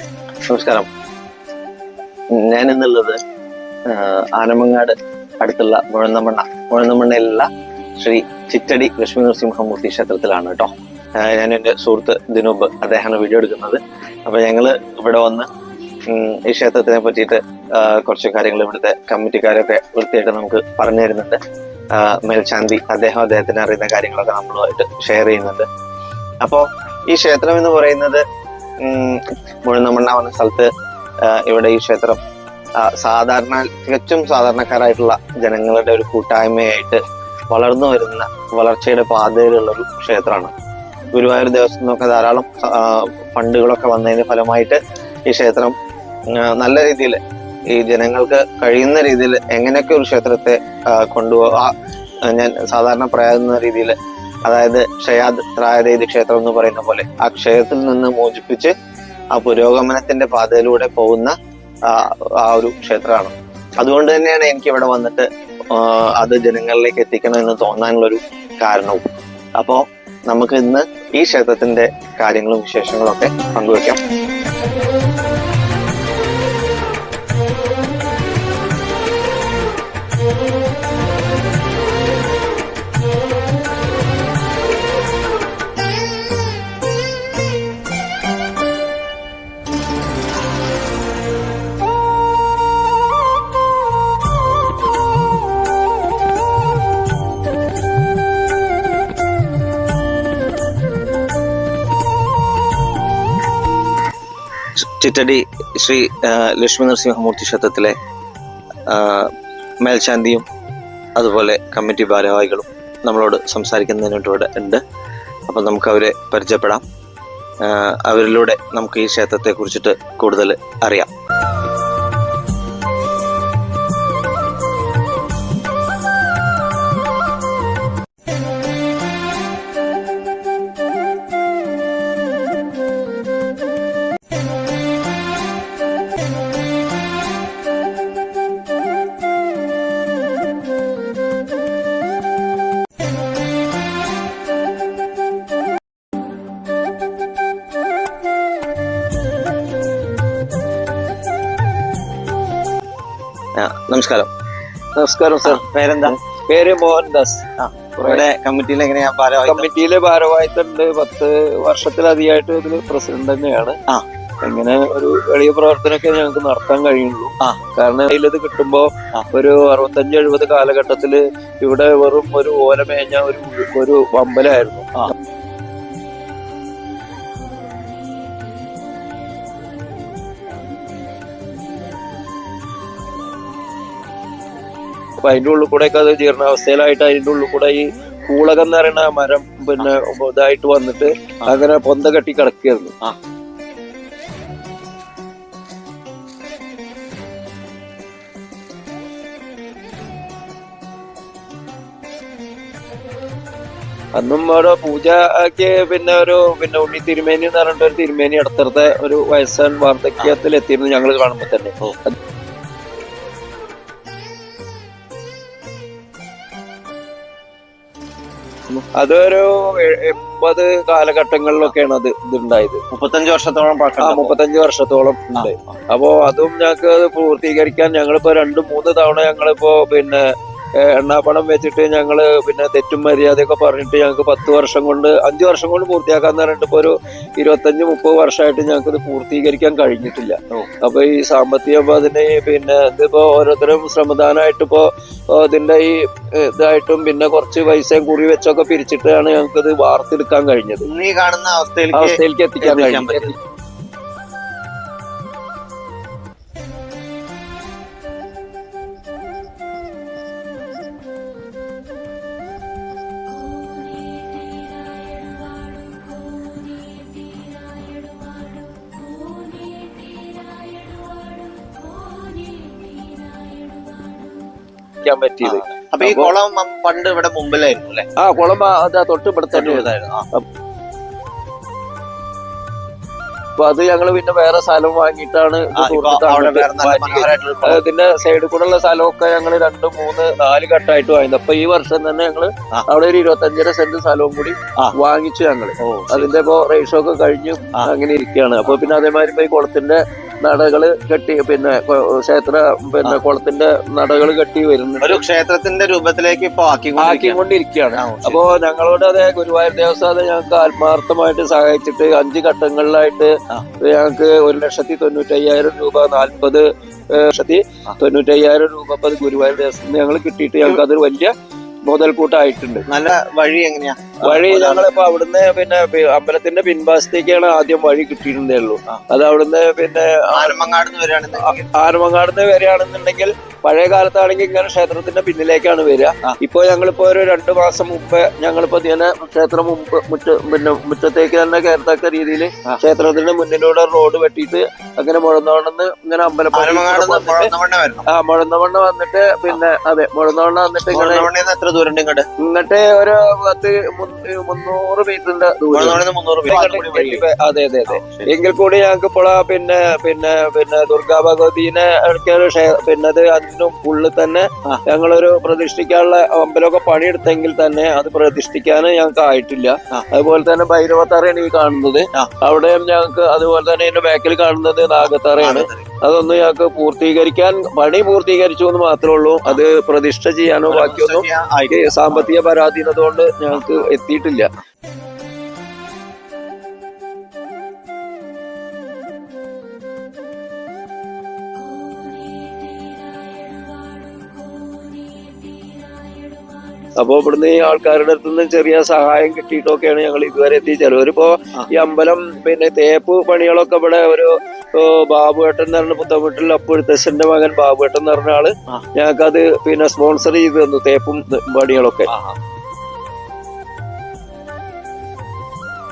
നമസ്കാരം. ഞാൻ ഇന്നുള്ളത് ആനമങ്ങാട് അടുത്തുള്ള മുഴന്നമണ്ണ മുഴന്നമണ്ണയിലുള്ള ശ്രീ ചിറ്റടി ലക്ഷ്മി നരസിംഹമൂർത്തി ക്ഷേത്രത്തിലാണ് കേട്ടോ. ഞാൻ എന്റെ സുഹൃത്ത് ദിനൂപ് അദ്ദേഹമാണ് വീഡിയോ എടുക്കുന്നത്. അപ്പൊ ഞങ്ങൾ ഇവിടെ വന്ന് ഈ ക്ഷേത്രത്തിനെ പറ്റിയിട്ട് കുറച്ച് കാര്യങ്ങൾ ഇവിടുത്തെ കമ്മിറ്റിക്കാരൊക്കെ വൃത്തിയായിട്ട് നമുക്ക് പറഞ്ഞു തരുന്നുണ്ട്. മേൽശാന്തി അദ്ദേഹം അദ്ദേഹത്തിന് അറിയുന്ന കാര്യങ്ങളൊക്കെ നമ്മളുമായിട്ട് ഷെയർ ചെയ്യുന്നുണ്ട്. അപ്പോൾ ഈ ക്ഷേത്രം എന്ന് പറയുന്നത് മുഴുന്നമണ്ണ വന്ന സ്ഥലത്ത് ഇവിടെ ഈ ക്ഷേത്രം സാധാരണ തികച്ചും സാധാരണക്കാരായിട്ടുള്ള ജനങ്ങളുടെ ഒരു കൂട്ടായ്മയായിട്ട് വളർന്നു വരുന്ന വളർച്ചയുടെ പാതയിലുള്ള ഒരു ക്ഷേത്രമാണ്. ഗുരുവായൂർ ദേവസ്വം നിന്നൊക്കെ ധാരാളം ഫണ്ടുകളൊക്കെ വന്നതിന്റെ ഫലമായിട്ട് ഈ ക്ഷേത്രം നല്ല രീതിയിൽ ഈ ജനങ്ങൾക്ക് കഴിയുന്ന രീതിയിൽ എങ്ങനെയൊക്കെ ഒരു ക്ഷേത്രത്തെ കൊണ്ടുപോകാൻ ഞാൻ സാധാരണ പറയാവുന്ന രീതിയിൽ അതായത് ക്ഷയാദ് ത്രായദേതി ക്ഷേത്രം എന്ന് പറയുന്ന പോലെ ആ ക്ഷയത്തിൽ നിന്ന് മോചിപ്പിച്ച് ആ പുരോഗമനത്തിന്റെ പാതയിലൂടെ പോകുന്ന ആ ഒരു ക്ഷേത്രമാണ്. അതുകൊണ്ട് തന്നെയാണ് എനിക്ക് ഇവിടെ വന്നിട്ട് അത് ജനങ്ങളിലേക്ക് എത്തിക്കണം എന്ന് തോന്നാനുള്ളൊരു കാരണവും. അപ്പോ നമുക്ക് ഇന്ന് ഈ ക്ഷേത്രത്തിന്റെ കാര്യങ്ങളും വിശേഷങ്ങളും ഒക്കെ പങ്കുവെക്കാം. ചിറ്റടി ശ്രീ ലക്ഷ്മി നരസിംഹമൂർത്തി ക്ഷേത്രത്തിലെ മേൽശാന്തിയും അതുപോലെ കമ്മിറ്റി ഭാരവാഹികളും നമ്മളോട് സംസാരിക്കുന്നതിനോട് ഉണ്ട്. അപ്പം നമുക്ക് അവരെ പരിചയപ്പെടാം. അവരിലൂടെ നമുക്ക് ഈ ക്ഷേത്രത്തെ കുറിച്ചിട്ട് കൂടുതൽ അറിയാം. നമസ്കാരം. നമസ്കാരം സാർ പേരെന്താ? പേര് മോഹൻദാസ്. ഇവിടെ കമ്മിറ്റിയിൽ എങ്ങനെയാ കമ്മിറ്റിയിലെ ഭാരവാഹിത്തുണ്ട് പത്ത് വർഷത്തിലധികമായിട്ട് ഇതിൽ പ്രസിഡന്റ് തന്നെയാണ്. ആ. അങ്ങനെ ഒരു എളിയ പ്രവർത്തനമൊക്കെ ഞങ്ങൾക്ക് നടത്താൻ കഴിയുള്ളൂ. ആ. കാരണം അതിലത് കിട്ടുമ്പോ ഒരു അറുപത്തഞ്ച് എഴുപത് കാലഘട്ടത്തിൽ ഇവിടെ വെറും ഒരു ഓല മേഞ്ഞ ഒരു ഒരു വമ്പലായിരുന്നു. ആ. അപ്പൊ അതിന്റെ ഉള്ളിൽ കൂടെ ഒക്കെ അത് ജീർണാവസ്ഥയിലായിട്ട് അതിന്റെ ഉള്ളിൽ കൂടെ ഈ കൂളകം എന്ന് പറയുന്ന മരം പിന്നെ ഇതായിട്ട് വന്നിട്ട് അങ്ങനെ പൊന്ത കെട്ടി കിടക്കുകയായിരുന്നു. അന്നും അവിടെ പൂജ ആക്കിയ പിന്നെ ഒരു പിന്നെ ഉണ്ണി തിരുമേനി എന്ന് പറഞ്ഞിട്ട് ഒരു തിരുമേനി അടുത്തടുത്ത ഒരു വയസ്സാൻ വാർദ്ധക്യത്തിൽ എത്തിയിരുന്നു ഞങ്ങൾ കാണുമ്പോൾ തന്നെ അതൊരു എൺപത് കാലഘട്ടങ്ങളിലൊക്കെയാണ് അത് ഇതുണ്ടായത്. മുപ്പത്തഞ്ച് വർഷത്തോളം ആ മുപ്പത്തഞ്ച് വർഷത്തോളം ഉണ്ട്. അപ്പോ അതും ഞങ്ങൾക്ക് അത് പൂർത്തീകരിക്കാൻ ഞങ്ങളിപ്പോ രണ്ടു മൂന്ന് തവണ ഞങ്ങളിപ്പോ പിന്നെ എണ്ണാപ്പണം വെച്ചിട്ട് ഞങ്ങൾ പിന്നെ തെറ്റും മര്യാദയൊക്കെ പറഞ്ഞിട്ട് ഞങ്ങൾക്ക് പത്ത് വർഷം കൊണ്ട് അഞ്ച് വർഷം കൊണ്ട് പൂർത്തിയാക്കാന്ന് പറഞ്ഞിട്ട് ഇപ്പോൾ ഒരു ഇരുപത്തഞ്ച് മുപ്പത് വർഷമായിട്ട് ഞങ്ങൾക്ക് ഇത് പൂർത്തീകരിക്കാൻ കഴിഞ്ഞിട്ടില്ല. അപ്പോൾ അപ്പൊ ഈ സാമ്പത്തികം അതിന് പിന്നെ ഇതിപ്പോ ഓരോരുത്തരും ശ്രമദാനമായിട്ട് ഇപ്പോ ഏഹ്, ഇതിന്റെ ഈ ഇതായിട്ടും പിന്നെ കുറച്ച് പൈസയും കൂടി വെച്ചൊക്കെ പിരിച്ചിട്ടാണ് ഞങ്ങൾക്ക് ഇത് വാർത്തെടുക്കാൻ കഴിഞ്ഞത്. നീ ഈ കാണുന്ന അവസ്ഥയിലേക്ക് അവസ്ഥയിലേക്ക് എത്തിക്കാൻ എത്തിക്കാൻ എത്തിക്കാൻ പറ്റിയത്. അപ്പൊ ഈ കുളം പണ്ട് ഇവിടെ മുമ്പിലായിരുന്നു അല്ലെ? ആ കുളം അതാ തൊട്ട് ഇവിടെ തന്നെ. അപ്പൊ അത് ഞങ്ങൾ പിന്നെ വേറെ സ്ഥലം വാങ്ങിയിട്ടാണ്. ഇതിന്റെ സൈഡിൽ കൂടെ ഉള്ള സ്ഥലമൊക്കെ ഞങ്ങൾ രണ്ട് മൂന്ന് നാല് ഘട്ടമായിട്ട് വാങ്ങി അപ്പൊ ഈ വർഷം തന്നെ ഞങ്ങൾ അവിടെ ഒരു ഇരുപത്തഞ്ചര സെന്റ് സ്ഥലവും കൂടി. വാങ്ങിച്ചു ഞങ്ങൾ. അതിന്റെ ഇപ്പോ റേഷോ ഒക്കെ കഴിഞ്ഞു അങ്ങനെ ഇരിക്കുകയാണ്. അപ്പൊ പിന്നെ അതേമാതിരി ഈ കുളത്തിന്റെ നടകൾ കെട്ടി പിന്നെ ക്ഷേത്ര പിന്നെ കുളത്തിന്റെ നടകൾ കെട്ടി വരുന്നുണ്ട്. ഒരു ക്ഷേത്രത്തിന്റെ രൂപത്തിലേക്ക് ഇപ്പൊ ആക്കിക്കൊണ്ടിരിക്കുകയാണ്. അപ്പോ ഞങ്ങളോട് അതെ ഗുരുവായൂർ ദേവസ്ഥാനം ഞങ്ങൾക്ക് ആത്മാർത്ഥമായിട്ട് സഹായിച്ചിട്ട് അഞ്ച് ഘട്ടങ്ങളിലായിട്ട് ഞങ്ങൾക്ക് ഒരു ലക്ഷത്തി തൊണ്ണൂറ്റി അയ്യായിരം രൂപ നാൽപ്പത് ലക്ഷത്തി ആ. തൊണ്ണൂറ്റി അയ്യായിരം രൂപ ഗുരുവായൂർ ദേവസ്വം ഞങ്ങൾ കിട്ടിയിട്ട് ഞങ്ങൾക്ക് അതൊരു വലിയ മുതൽക്കൂട്ടായിട്ടുണ്ട്. നല്ല വഴി എങ്ങനെയാ? വഴി ഞങ്ങളിപ്പോ അവിടുന്ന് പിന്നെ അമ്പലത്തിന്റെ പിൻഭാഗത്തേക്കാണ് ആദ്യം വഴി കിട്ടിയിരുന്നേ ഉള്ളൂ. അത് അവിടുന്ന് പിന്നെ ആനമങ്ങാട് നിന്ന് വരികയാണെന്നുണ്ടെങ്കിൽ. ആനമങ്ങാടുന്ന് വരികയാണെന്നുണ്ടെങ്കിൽ പഴയ കാലത്താണെങ്കിൽ ഇങ്ങനെ ക്ഷേത്രത്തിന്റെ പിന്നിലേക്കാണ് വരിക. ഇപ്പോ ഞങ്ങളിപ്പോ ഒരു രണ്ടു മാസം മുമ്പ് ഞങ്ങളിപ്പോ ഇങ്ങനെ ക്ഷേത്രം മുമ്പ് മുറ്റ പിന്നെ മുറ്റത്തേക്ക് തന്നെ കയറത്തക്ക രീതിയിൽ ക്ഷേത്രത്തിന്റെ മുന്നിലൂടെ റോഡ് വെട്ടിയിട്ട് അങ്ങനെ മുഴന്നോണ്ടെന്ന് ഇങ്ങനെ അമ്പലപ്പടി ആ മുഴന്നവണ്ണ വന്നിട്ട് പിന്നെ അതെ മുഴന്നവണ്ണ വന്നിട്ട് ഇങ്ങനെ എത്ര ദൂരം ഇങ്ങോട്ട്? ഇങ്ങോട്ട് ഒരു പത്ത് മുന്നൂ- മുന്നൂറ് മീറ്ററിന്റെ അതെ അതെ അതെ. എങ്കിൽ കൂടി ഞങ്ങൾക്ക് ഇപ്പോൾ പിന്നെ പിന്നെ പിന്നെ ദുർഗാ ഭഗവതിനെ പിന്നെ അത് അതിനും ഉള്ളിൽ തന്നെ. ഞങ്ങളൊരു പ്രതിഷ്ഠിക്കാനുള്ള അമ്പലമൊക്കെ പണിയെടുത്തെങ്കിൽ തന്നെ അത് പ്രതിഷ്ഠിക്കാൻ ഞങ്ങൾക്ക് ആയിട്ടില്ല. അതുപോലെ തന്നെ ഭൈരവത്തറയാണ് ഈ കാണുന്നത്. അവിടെയും ഞങ്ങൾക്ക് അതുപോലെ തന്നെ ഇതിന്റെ ബാക്കിൽ കാണുന്നത് നാഗത്തറയാണ്. അതൊന്നും ഞങ്ങൾക്ക് പൂർത്തീകരിക്കാൻ പണി പൂർത്തീകരിച്ചു എന്ന് മാത്രമേ ഉള്ളൂ അത് പ്രതിഷ്ഠ ചെയ്യാനോ ബാക്കിയൊന്നും സാമ്പത്തിക പരാധീനത കൊണ്ട് ഞങ്ങൾക്ക് എത്തിയിട്ടില്ല അപ്പൊ ഇവിടുന്ന് ഈ ആൾക്കാരുടെ അടുത്ത് നിന്ന് ചെറിയ സഹായം കിട്ടിയിട്ടൊക്കെയാണ് ഞങ്ങൾ ഇതുവരെ എത്തി ചിലവരിപ്പോ. ഈ അമ്പലം പിന്നെ തേപ്പ് പണികളൊക്കെ ഇവിടെ ഒരു ബാബുവേട്ടൻ എന്ന് പറഞ്ഞ പുത്തമ്പട്ടിൽ അപ്പുഴത്തച്ഛന്റെ മകൻ ബാബുവേട്ടൻ എന്ന് പറഞ്ഞ ആൾ. ഞങ്ങൾക്കത് പിന്നെ സ്പോൺസർ ചെയ്ത് തന്നു തേപ്പും പണികളൊക്കെ.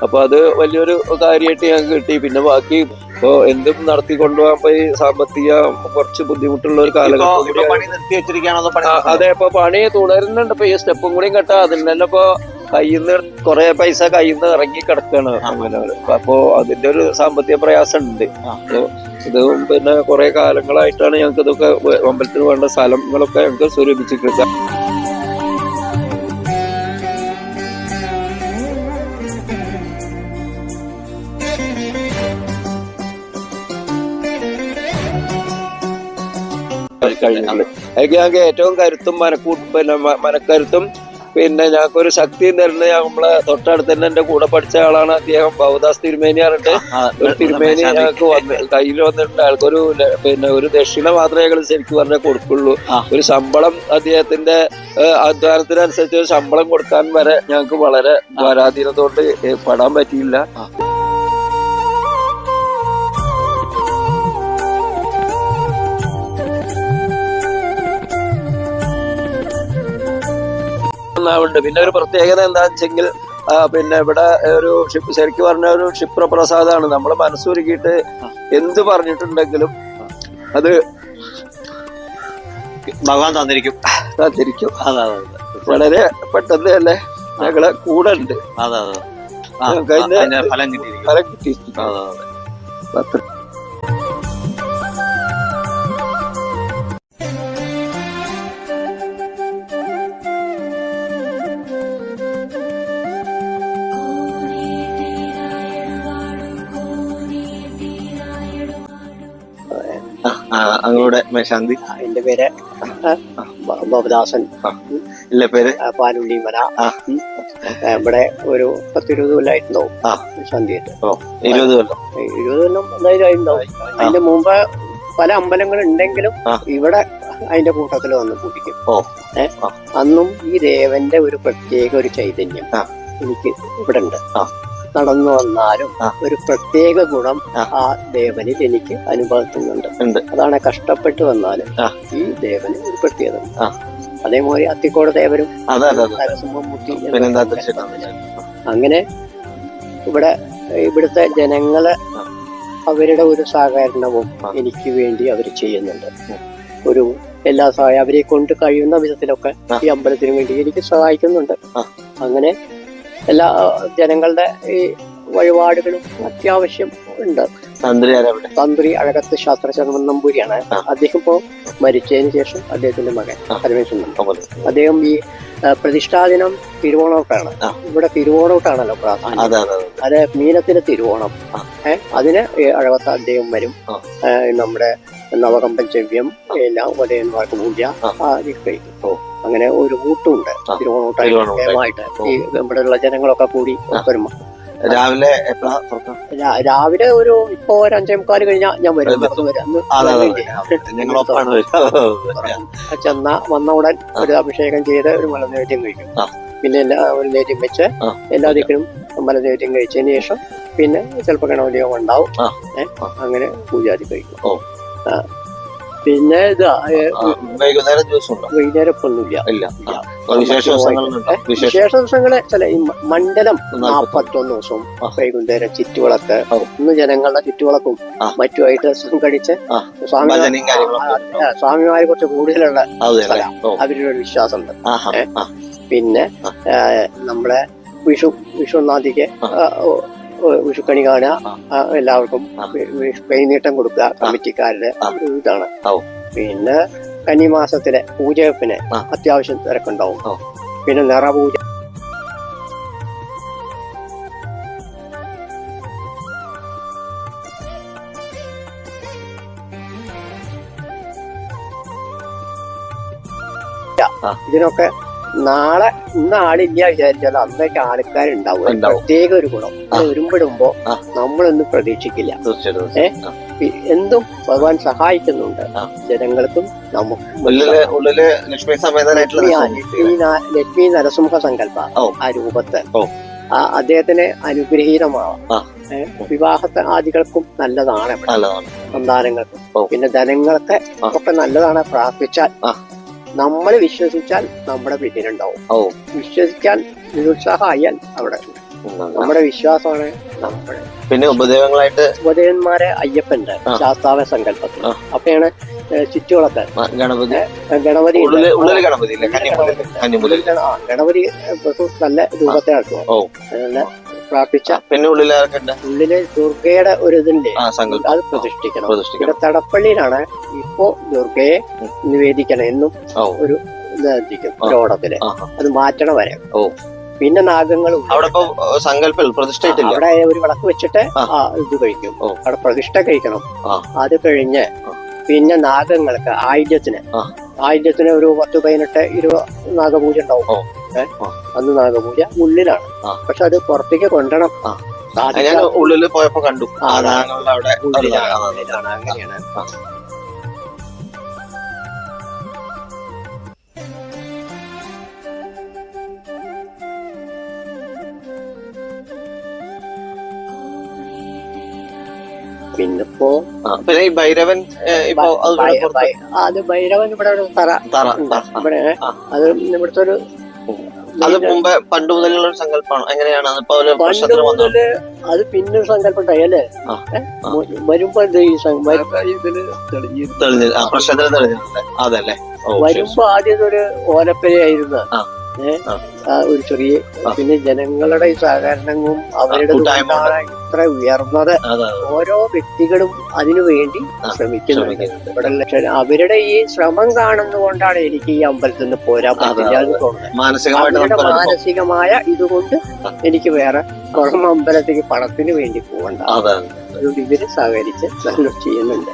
അപ്പൊ അത് വലിയൊരു കാര്യമായിട്ട് ഞങ്ങൾക്ക് കിട്ടി. പിന്നെ ബാക്കി ഇപ്പൊ എന്തും നടത്തി കൊണ്ടുപോകാൻ പോയി സാമ്പത്തിക കുറച്ച് ബുദ്ധിമുട്ടുള്ള ഒരു കാലഘട്ടം അതോ ഇപ്പൊ പണി തുടരുന്നുണ്ട് ഇപ്പൊ ഈ സ്റ്റെപ്പും കൂടി കെട്ടാ അതിൽ തന്നെ ഇപ്പൊ കയ്യിന്ന് കുറെ പൈസ കയ്യിന്ന് ഇറങ്ങി കിടക്കാണ് ആ. അങ്ങനെ അപ്പൊ അതിന്റെ ഒരു സാമ്പത്തിക പ്രയാസം ഉണ്ട് അപ്പോ ഇത് പിന്നെ കുറെ കാലങ്ങളായിട്ടാണ് ഞങ്ങൾക്ക് ഇതൊക്കെ അമ്പലത്തിന് വേണ്ട സ്ഥലങ്ങളൊക്കെ ഞങ്ങൾക്ക് സ്വരൂപിച്ചിട്ട് കഴിഞ്ഞത് അതൊക്കെ ഞങ്ങൾക്ക് ഏറ്റവും കരുത്തും മനക്കൂ പിന്നെ മനക്കരുത്തും പിന്നെ ഞങ്ങൾക്കൊരു ശക്തി തരുന്നത് നമ്മളെ തൊട്ടടുത്ത് തന്നെ എന്റെ കൂടെ പഠിച്ച ആളാണ് അദ്ദേഹം ബൗദാസ് തിരുമേനി പറഞ്ഞിട്ട്. ഒരു തിരുമേനി ഞങ്ങൾക്ക് വന്ന് കയ്യിൽ വന്നിട്ടുണ്ട്. അയാൾക്കൊരു പിന്നെ ഒരു ദക്ഷിണ മാത്രമേ ഞങ്ങൾ ശരിക്കും പറഞ്ഞാൽ കൊടുക്കുള്ളൂ. ഒരു ശമ്പളം അദ്ദേഹത്തിന്റെ അധ്വാനത്തിനനുസരിച്ച് ഒരു ശമ്പളം കൊടുക്കാൻ വരെ ഞങ്ങൾക്ക് വളരെ പരാധീനത പെടാൻ പറ്റിയില്ല. ഉണ്ട് പിന്നെ ഒരു പ്രത്യേകത എന്താ വെച്ചെങ്കിൽ പിന്നെ ഇവിടെ ഒരു ഷിപ്പ് ശരിക്കും പറഞ്ഞ ഒരു ക്ഷിപ്രപ്രസാദാണ് നമ്മൾ മനസ്സൊരുക്കിയിട്ട് എന്ത് പറഞ്ഞിട്ടുണ്ടെങ്കിലും അത് ഭഗവാൻ തന്നിരിക്കും. തന്നിരിക്കും. വളരെ പെട്ടെന്ന് തന്നെ ഞങ്ങളെ കൂടെ ഉണ്ട് ഫലം കിട്ടിയിരിക്കും ഫലം കിട്ടി അതെ അതെ. അങ്ങോടെ മേശാന്തി എന്റെ പേര് ബോബദാസൻ. എന്റെ പേര്? പാലുള്ളി മല. ഇവിടെ ഒരു പത്തിരുപത് കൊല്ലമായിട്ടുണ്ടാവും ഓ ഇരുപത് കൊല്ലം. ഇരുപത് കൊല്ലം എന്തായാലും ആയിട്ടുണ്ടാവും. അതിന്റെ മുമ്പ് പല അമ്പലങ്ങൾ ഉണ്ടെങ്കിലും ഇവിടെ അതിന്റെ കൂട്ടത്തിൽ വന്ന് ആ. അന്നും ഈ ദേവന്റെ ഒരു പ്രത്യേക ഒരു ചൈതന്യം. എനിക്ക് ഇവിടെ ഉണ്ട്. നടന്നു വന്നാലും ഒരു പ്രത്യേക ഗുണം ആ. ദേവന് ദേവനിൽ എനിക്ക് അനുഭവത്തുന്നുണ്ട് അതാണ് കഷ്ടപ്പെട്ട് വന്നാലും ഈ ദേവന് ഒരു പ്രത്യേകത. അതേപോലെ അത്തിക്കോട് ദേവനും അങ്ങനെ ഇവിടെ ഇവിടുത്തെ ജനങ്ങൾ അവരുടെ ഒരു സഹകരണവും എനിക്ക് വേണ്ടി അവർ ചെയ്യുന്നുണ്ട്. ഒരു എല്ലാ സഹായം അവരെ കൊണ്ട് കഴിയുന്ന വിധത്തിലൊക്കെ ഈ അമ്പലത്തിന് വേണ്ടി എനിക്ക് സഹായിക്കുന്നുണ്ട്. അങ്ങനെ എല്ലാ ജനങ്ങളുടെ ഈ വഴിപാടുകളും അത്യാവശ്യം ഉണ്ട്. തന്ത്രി ആരവിടെ? തന്ത്രി അഴകത്ത് ശാസ്ത്രശർമ്മൻ നമ്പൂരിയാണ്. അദ്ദേഹം ഇപ്പോൾ മരിച്ചതിന് ശേഷം അദ്ദേഹത്തിന്റെ മകൻ. പരമേശ്വരൻ. അദ്ദേഹം ഈ പ്രതിഷ്ഠാദിനം തിരുവോണോട്ടാണ്. ഇവിടെ തിരുവോണോട്ടാണല്ലോ പ്രാധാന്യം. അതെ മീനത്തിന്റെ തിരുവോണം. ഏഹ് അതിന് അഴകത്ത് അദ്ദേഹം വരും. നമ്മുടെ നവകമ്പൻ ചെവ്യം എല്ലാം ഉദയന്മാർക്ക് പൂജ കഴിക്കും. അങ്ങനെ ഒരു കൂട്ടുണ്ട് തിരുവോണൂട്ടായിട്ട്. ഈ ഇവിടെയുള്ള ജനങ്ങളൊക്കെ കൂടി. വരുമ്പോ രാവിലെ രാവിലെ ഒരു ഇപ്പൊ ഒരു അഞ്ചേ മുക്കാൽ കഴിഞ്ഞാൽ ഞാൻ വരും. ചെന്ന വന്ന ഉടൻ ഒരു അഭിഷേകം ചെയ്ത് ഒരു മലനൈവേദ്യം കഴിക്കും. പിന്നെ എല്ലാ ഒരു നേദ്യം വെച്ച്. എല്ലാ ദിക്കിനും മലനൈവേദ്യം കഴിച്ചതിന് ശേഷം പിന്നെ ചിലപ്പോൾ ഗണപതിയോഗം ഉണ്ടാവും. അങ്ങനെ പൂജാതി കഴിക്കും. പിന്നെ ഇതാ വൈകുന്നേരം ജ്യൂസ് ഉണ്ടോ വൈകുന്നേരം ഇപ്പൊ ഒന്നുമില്ല ഇല്ല. വിശേഷ വിശേഷ ദിവസങ്ങൾ ചില മണ്ഡലം നാല്പത്തൊന്ന്. നാപ്പത്തൊന്ന് ദിവസവും. വൈകുന്നേരം ചുറ്റുവിളക്ക്. ഇന്ന് ജനങ്ങളുടെ ചുറ്റുവിളക്കും. മറ്റുമായിട്ട് സംഘടിച്ച് സ്വാമി സ്വാമിമാരെ കുറച്ച് കൂടുതലുള്ള അവരുടെ വിശ്വാസമുണ്ട്. പിന്നെ നമ്മളെ വിഷു വിഷു വിഷുക്കണി കാണുക എല്ലാവർക്കും കൈനീട്ടം കൊടുക്കുക കമ്മിറ്റിക്കാരുടെ ഇതാണ്. പിന്നെ കന്നിമാസത്തിലെ പൂജവെപ്പിന് ആ. അത്യാവശ്യം തിരക്കുണ്ടാവും. പിന്നെ നിറപൂജ. ഇതിനൊക്കെ നാളെ ഇന്ന് ആളില്ല വിചാരിച്ചാൽ അന്നേക്ക് ആൾക്കാരുണ്ടാവും. പ്രത്യേക ഒരു ഗുണം. ഒരുമ്പിടുമ്പോ. നമ്മളൊന്നും പ്രതീക്ഷിക്കില്ല. എന്തും ഭഗവാൻ സഹായിക്കുന്നുണ്ട്. ജനങ്ങൾക്കും നമുക്കും ലക്ഷ്മി നരസിംഹ സങ്കല്പ ആ രൂപത്തെ. അദ്ദേഹത്തിന് അനുഗ്രഹീതമാവാം. വിവാഹത്തെ ആദികൾക്കും നല്ലതാണ് സന്താനങ്ങൾക്കും. പിന്നെ ധനങ്ങളൊക്കെ. ഒക്കെ നല്ലതാണ് പ്രാർത്ഥിച്ചാൽ. നമ്മൾ വിശ്വസിച്ചാൽ നമ്മുടെ പിന്നിലുണ്ടാവും. ഓ. വിശ്വസിക്കാൻ നിരുത്സാഹമായാൽ അവിടെ. നമ്മുടെ വിശ്വാസമാണ് നമ്മുടെ പിന്നെ ഉപദേവങ്ങളായിട്ട് ഉപദേവന്മാരെ അയ്യപ്പന്റെ. ശാസ്താവ സങ്കല്പത്തിൽ. അപ്പയാണ് ചുറ്റുവളത്തെ ഗണപതി. ഗണപതി ഗണപതി നല്ല രൂപത്തെ നടത്തുക പ്രാർത്ഥിച്ച പിന്നെ ഉള്ളിൽ ഉള്ളിൽ ദുർഗയുടെ ഒരു ഇതിന്റെ അത് പ്രതിഷ്ഠിക്കണം. പ്രതിഷ്ഠിക്കണം. ഇവിടെ തടപ്പള്ളിയിലാണ് ഇപ്പോ ദുർഗയെ. നിവേദിക്കണം എന്നും ഒരു ഇതായിരിക്കും അത് മാറ്റണം വരെ. ഓ. പിന്നെ നാഗങ്ങളും അവിടെ സങ്കല്പം പ്രതിഷ്ഠയിട്ടില്ല അവിടെ ഒരു വിളക്ക് വെച്ചിട്ട് ഇത് കഴിക്കും. അവിടെ പ്രതിഷ്ഠ കഴിക്കണം. അത് കഴിഞ്ഞ് പിന്നെ നാഗങ്ങൾക്ക് ആയുധത്തിന് ആയുധത്തിന് ഒരു പത്ത് പതിനെട്ട് ഇരുപത് നാഗപൂജ ഉണ്ടാവും. അന്ന് നാഗപൂജ ഉള്ളിലാണ്. പക്ഷെ അത് പുറത്തേക്ക് കൊണ്ടുവരണം. ഞാൻ ഉള്ളിൽ പോയപ്പോ കണ്ടു. അവിടെ അങ്ങനെയാണ്. പിന്നിപ്പോ പിന്നെ ഈ ഭൈരവൻ ഇപ്പൊ അത് ഭൈരവൻ ഇവിടെ തറ തറ. ഇവിടെ അത് ഇവിടുത്തെ ഒരു അത് മുമ്പേ പണ്ട് മുതലുള്ള ഒരു സങ്കല്പമാണ് എങ്ങനെയാണ് അതിപ്പോ ഒരു പണ്ട് പ്രശ്നത്തിന് വന്നു മുതൽ അത് പിന്നെ ഒരു സങ്കല്പം ഉണ്ടായല്ലേ ആ. ഏ? ആ. മു- വരുമ്പോ ഇത് ഈ സം- വരു- തെളിഞ്ഞ് ആ പ്രശ്നത്തിന് തെളിഞ്ഞല്ലേ അതല്ലേ ഓ ശരി, വരുമ്പോ ആദ്യം ഒരു ഓലപ്പരയായിരുന്നു ആ. ആ. ഒരു ചെറിയ പിന്നെ ജനങ്ങളുടെ ഈ സഹകരണവും അവരുടെ ഇത്ര ഉയർന്നത് ഓരോ വ്യക്തികളും അതിനു വേണ്ടി ശ്രമിക്കുന്നുണ്ട്. ഇവിടെ അവരുടെ ഈ ശ്രമം കാണുന്നതുകൊണ്ടാണ് എനിക്ക് ഈ അമ്പലത്തിൽ നിന്ന് പോരാൻ പറ്റില്ല അനുഭവം. മാനസികമായ ഇതുകൊണ്ട് എനിക്ക് വേറെ പുറം അമ്പലത്തേക്ക് പണത്തിന് വേണ്ടി പോകണ്ട. അതെ. അതുകൊണ്ട് ഇവർ സഹകരിച്ച് ചെയ്യുന്നുണ്ട്.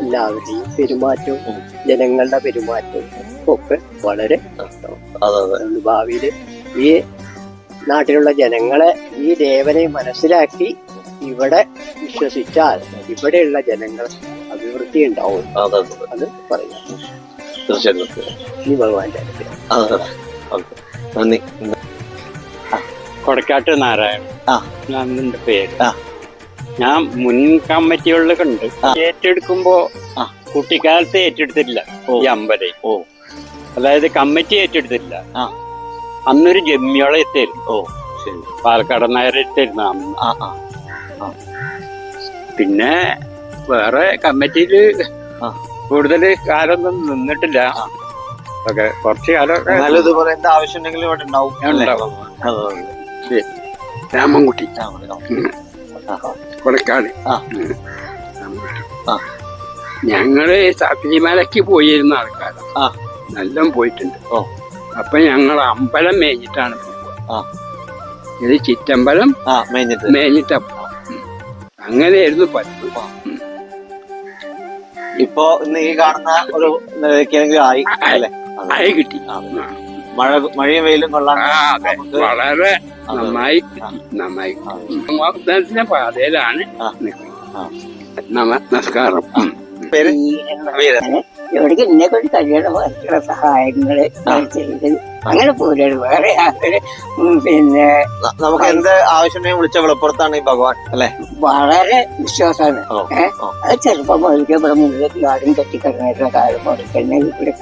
എല്ലാവരുടെയും പെരുമാറ്റവും ജനങ്ങളുടെ പെരുമാറ്റവും ഒക്കെ വളരെ നഷ്ടമാണ് അതുകൊണ്ട് ഭാവിയിൽ ഈ നാട്ടിലുള്ള ജനങ്ങളെ ഈ ദേവനെ മനസ്സിലാക്കി ഇവിടെ വിശ്വസിച്ചാൽ ഇവിടെയുള്ള ജനങ്ങൾ അഭിവൃദ്ധി ഉണ്ടാവും. അതെ പറയാം. തീർച്ചയായിട്ടും. ഈ ഭഗവാന്റെ നന്ദി. കൊടക്കാട്ട് നാരായണൻ. ആ. ഞാൻ എന്റെ പേര്. ഞാൻ മുൻ കമ്മിറ്റികളിലൊക്കെ ഉണ്ട്. ആ. ഏറ്റെടുക്കുമ്പോ കുട്ടിക്കാലത്ത് ഏറ്റെടുത്തില്ല ഈ അമ്പലം ഓ. അതായത് കമ്മിറ്റി ഏറ്റെടുത്തില്ല. അന്നൊരു ജമ്മിയോളം എത്തിയിരുന്നു ഓ ശരി. പാലക്കാട് നായർ എത്തിയിരുന്നു പിന്നെ വേറെ കമ്മിറ്റിയിൽ. കൂടുതൽ കാലൊന്നും നിന്നിട്ടില്ല. ഒക്കെ കുറച്ച് കാലമൊക്കെ എന്നാലും ഇതുപോലെ എന്താ ആവശ്യം ഉണ്ടെങ്കിലും ഇവിടെ ഉണ്ടാവും. രാമൻകുട്ടി. കൊടുക്കാട്. ഞങ്ങൾ ശബരിമലക്ക് പോയിരുന്ന ആൾക്കാരാണ്. ആ. നല്ല പോയിട്ടുണ്ട് ഓ. അപ്പൊ ഞങ്ങൾ അമ്പലം മേഞ്ഞിട്ടാണ്. ആ. ഇത് ചിറ്റമ്പലം ആ മേഞ്ഞിട്ട് മേഞ്ഞിട്ടാ. അങ്ങനെയായിരുന്നു പതിവ് ഇപ്പൊ ഇന്ന് ഈ കാണുന്ന ഒരു നിലയ്ക്കെങ്കിലും ആയി അല്ലേ ആയി കിട്ടി മഴ മഴയും വെയിലും. നമുക്ക് വളരെ നന്നായി. നന്നായി. വാഗ്ദാനത്തിന്റെ പാതയിലാണ്. നമസ്കാരം. പേര്? വീരൻ എന്നെ കൊണ്ട് കഴിയണ പോലുള്ള സഹായങ്ങൾ ഞാൻ ചെയ്ത്. അങ്ങനെ പോരാണ് വേറെ ആരുടെ പിന്നെ നമുക്ക് എന്ത് ആവശ്യമേ വിളിച്ച വിളപ്പുറത്താണ് ഈ ഭഗവാൻ അല്ലെ? വളരെ വിശ്വാസമാണ്? അത് ചെറുപ്പം മുതൽക്ക് ഇവിടെ മുഴുവൻ ഗാർഡൻ കെട്ടിക്കിടന്നിട്ടുള്ള കാലം മുതൽക്കന്നെ ഇവിടെ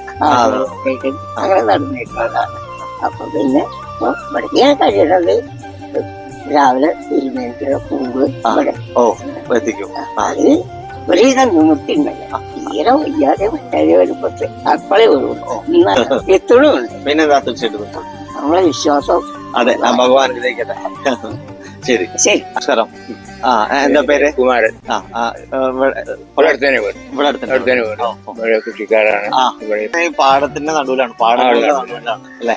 അങ്ങനെ നടന്നിട്ടുള്ളതാണ്. അപ്പൊ പിന്നെ ഇവിടേക്ക് ഞാൻ കഴിയണത് രാവിലെ തിരുമേനിക്കുള്ള പൂവ്. ഇവിടെ. ഓ എത്തിക്കും. ആ. അത് ഒരു നിവൃത്തി ഉണ്ടല്ലോ തീരെ വയ്യാതെ പറ്റാതെ വരുമ്പോ അപ്പളേ വരുള്ളൂ. എത്തണമുണ്ട് പിന്നെന്താ തീർച്ചയായിട്ടും? നമ്മളെ വിശ്വാസം. അതെ ഭഗവാൻ ശരി. ശരി. നമസ്കാരം. ആ എന്താ പേര്? കുമാരൻ. ആ ഇവിടെ കൃഷിക്കാരാണ്. ഈ പാടത്തിന്റെ നടുവിലാണ്. പാടങ്ങളുടെ ആ, നടുവിലാണ് അല്ലെ?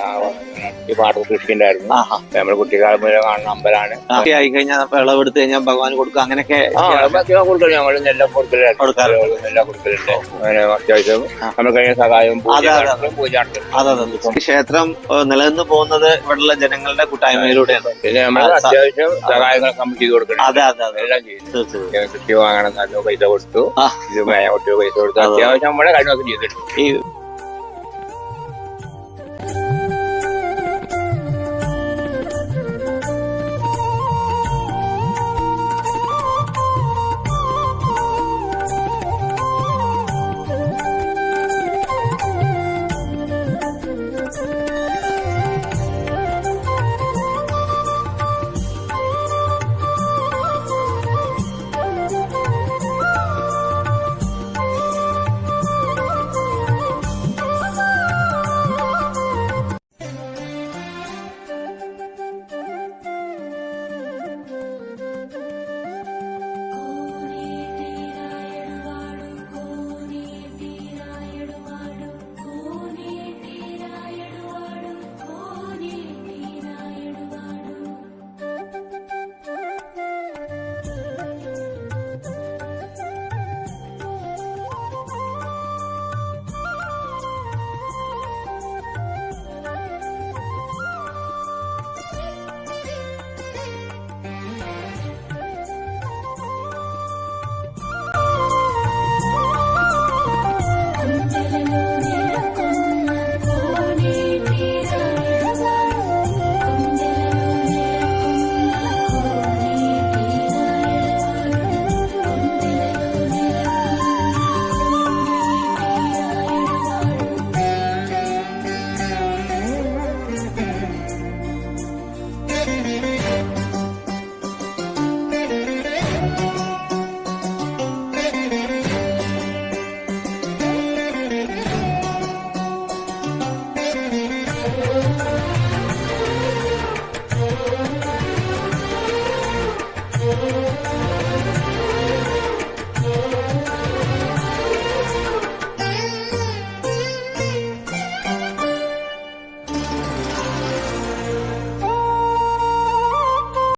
ഈ പാടത്ത് കൃഷി ഉണ്ടായിരുന്നു ആഹാ നമ്മുടെ കുട്ടിക്കാലം മുതലേ കാണുന്ന അമ്പലാണ് ആയി കഴിഞ്ഞാൽ വിളവെടുത്ത് കഴിഞ്ഞാൽ ഭഗവാൻ കൊടുക്കുക. അങ്ങനെയൊക്കെ ആ ബാക്കി കൊടുക്കൽ ഞങ്ങൾ നെല്ലാം കൊടുക്കലുണ്ട് കൊടുക്കാറുണ്ട്. നെല്ലാം കൊടുക്കലുണ്ട്. അങ്ങനെ അത്യാവശ്യം. നമ്മൾ കഴിഞ്ഞ ക്ഷേത്രം നിലനിന്ന് പോകുന്നത് ഇവിടെയുള്ള ജനങ്ങളുടെ കൂട്ടായ്മയിലൂടെയാണ്. പിന്നെ നമ്മൾ അത്യാവശ്യം സഹായങ്ങളൊക്കെ നമുക്ക് ചെയ്ത് കൊടുക്കണം. അതെ. എല്ലാം തീർച്ചയായും കൃഷി വാങ്ങണം നല്ല പൈസ കൊടുത്തു. ഇത് പൈസ കൊടുത്തു. അതെ. അത്യാവശ്യം നമ്മുടെ കാര്യമൊക്കെ ചെയ്തിട്ടുണ്ട്. ഈ